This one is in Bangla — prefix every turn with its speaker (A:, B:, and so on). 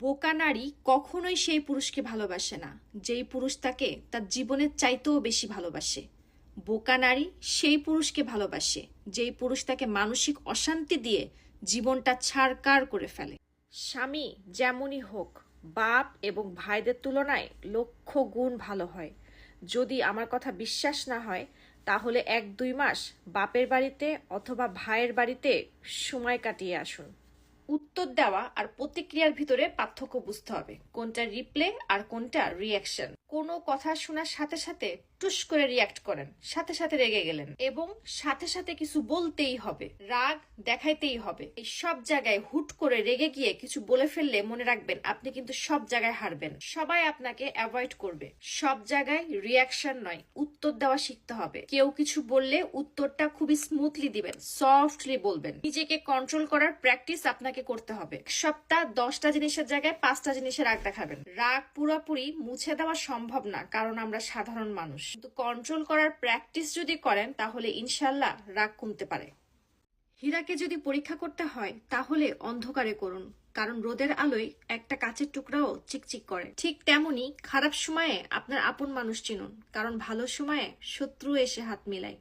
A: বোকা নারী কখনোই সেই পুরুষকে ভালোবাসে না। যেই পুরুষ তাকে তার জীবনের চাইতেও বেশি ভালোবাসে। বোকা নারী সেই পুরুষকে ভালোবাসে, যেই পুরুষ তাকে মানসিক অশান্তি দিয়ে জীবনটা ছাড়কার করে ফেলে। স্বামী যেমনই হোক, বাপ এবং ভাইদের তুলনায় লক্ষ গুণ ভালো হয়। যদি আমার কথা বিশ্বাস না হয়, তাহলে এক দুই মাস বাপের বাড়িতে অথবা ভাইয়ের বাড়িতে সময় কাটিয়ে আসুন। উত্তর দেওয়া আর প্রতিক্রিয়ার ভিতরে পার্থক্য বুঝতে হবে। কোনটা রিপ্লে আর কোনটা রিয়াকশন কোনো কথা শোনার সাথে সাথে টুস করে রিয়াক্ট করেন, সাথে সাথে রেগে গেলেন এবং সাথে সাথে কিছু বলতেই হবে, রাগ দেখাইতেই হবে। এই সব জায়গায় হুট করে রেগে গিয়ে কিছু বলে ফেললে মনে রাখবেন আপনি কিন্তু সব জায়গায় হারবেন। সবাই আপনাকে অ্যাভয়েড করবে। সব জায়গায় রিয়াকশন নয়, উত্তর দেওয়া শিখতে হবে। কেউ কিছু বললে উত্তরটা খুবই স্মুথলি দিবেন সফটলি বলবেন। নিজেকে কন্ট্রোল করার প্র্যাকটিস আপনাকে করতে হবে। সপ্তাহ দশটা জিনিসের জায়গায় পাঁচটা জিনিসের রাগ দেখাবেন। রাগ পুরোপুরি মুছে দেওয়া সম্ভব না, কারণ আমরা সাধারণ মানুষ। কিন্তু কন্ট্রোল করার প্র্যাকটিস যদি করেন, তাহলে ইনশাল্লাহ রাগ কমতে পারে। হীরাকে যদি পরীক্ষা করতে হয়, তাহলে অন্ধকারে করুন, কারণ রোদের আলোয় একটা কাচের টুকরাও চিকচিক করে। ঠিক তেমনি খারাপ সময়ে আপনার আপন মানুষ চিনুন, কারণ ভালো সময়ে শত্রু এসে হাত মিলায়।